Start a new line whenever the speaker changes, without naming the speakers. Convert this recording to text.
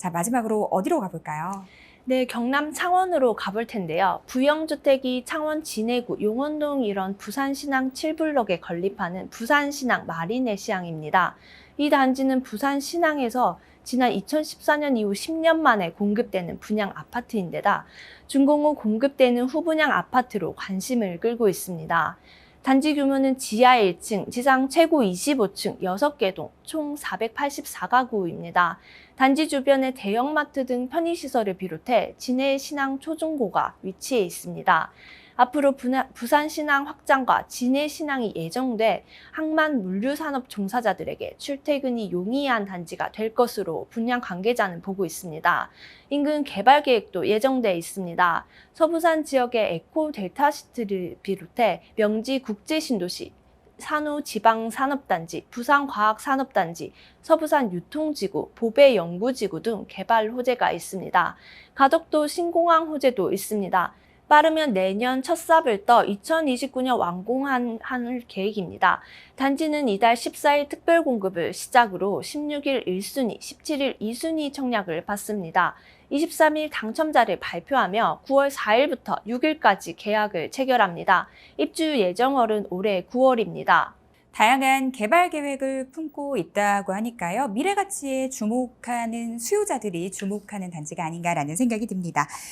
자, 마지막으로 어디로 가볼까요?
네, 경남 창원으로 가볼 텐데요. 부영주택이 창원 진해구 용원동 이런 부산신항 7블럭에 건립하는 부산신항 마리네 시항입니다. 이 단지는 부산신항에서 지난 2014년 이후 10년 만에 공급되는 분양 아파트인데다 준공 후 공급되는 후분양 아파트로 관심을 끌고 있습니다. 단지 규모는 지하 1층, 지상 최고 25층, 6개 동, 총 484가구입니다. 단지 주변에 대형마트 등 편의시설을 비롯해 진해 신항 초중고가 위치해 있습니다. 앞으로 부산 신항 확장과 진해 신항이 예정돼 항만 물류산업 종사자들에게 출퇴근이 용이한 단지가 될 것으로 분양 관계자는 보고 있습니다. 인근 개발 계획도 예정돼 있습니다. 서부산 지역의 에코 델타시티를 비롯해 명지 국제신도시, 산후 지방 산업단지, 부산 과학 산업단지, 서부산 유통지구, 보배 연구지구 등 개발 호재가 있습니다. 가덕도 신공항 호재도 있습니다. 빠르면 내년 첫 삽을 떠 2029년 완공한 할 계획입니다. 단지는 이달 14일 특별 공급을 시작으로 16일 1순위, 17일 2순위 청약을 받습니다. 23일 당첨자를 발표하며 9월 4일부터 6일까지 계약을 체결합니다. 입주 예정월은 올해 9월입니다.
다양한 개발 계획을 품고 있다고 하니까요. 미래 가치에 주목하는 수요자들이 주목하는 단지가 아닌가라는 생각이 듭니다.